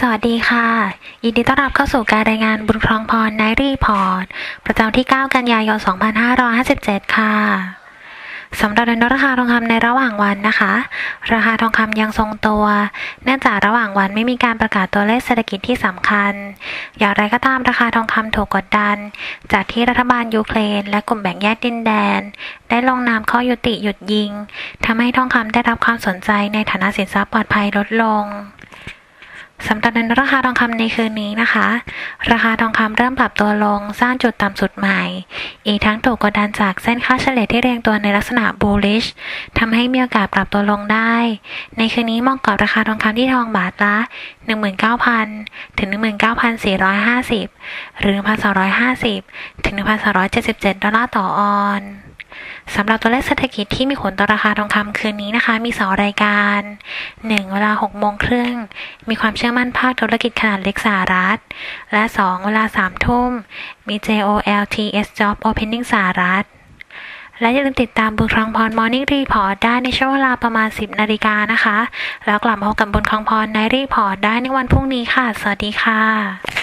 สวัสดีค่ะ ยินดีต้อนรับเข้าสู่การรายงานบุญครองพรในรีพอร์ต ประจำที่ 9 กันยายน 2557 ค่ะสำหรับในราคาทองคำในระหว่างวันนะคะ ราคาทองคำยังทรงตัว เนื่องจากระหว่างวันไม่มีการประกาศตัวเลขเศรษฐกิจที่สำคัญ อย่างไรก็ตามราคาทองคำถูกกดดัน จากที่รัฐบาลยูเครน และกลุ่มแบ่งแยกดินแดน ได้ลงนามข้อยุติหยุดยิงทำให้ทองคำได้รับความสนใจในฐานะสินทรัพย์ปลอดภัยลดลง สำหรับในราคาทองคำในคืนนี้นะคะ ราคาทองคำเริ่มปรับตัวลงสร้างจุดต่ำสุดใหม่ อีกทั้งถูกกดดันจากเส้นค่าเฉลี่ยที่เรียงตัวในลักษณะ bullish ทำให้มีโอกาสปรับตัวลงได้ ในคืนนี้มาะกับราคาทองคำที่ทองบาทละ 19,000 ถึง 19,450 หรือ 1,250 ถึง 1,277 ดอลลาร์ต่อออนซ์ สำหรับตัวเลขเศรษฐกิจที่มีผลต่อราคาทองคำคืนนี้นะคะ มี 2 รายการ 1 เวลา6โมงครึ่ง มีความเชื่อมั่นภาคธุรกิจขนาดเล็กสหรัฐ และ 2 เวลา3ทุ่ม มี JOLTS Job Opening สหรัฐ และอย่าลืมติดตามบุญครองพร Morning Report ได้ในช่วงเวลาประมาณ 10 นาฬิกานะคะ แล้วกลับมาพบกับบุญครองพรในรีพอร์ตได้ในวันพรุ่งนี้ค่ะ สวัสดีค่ะ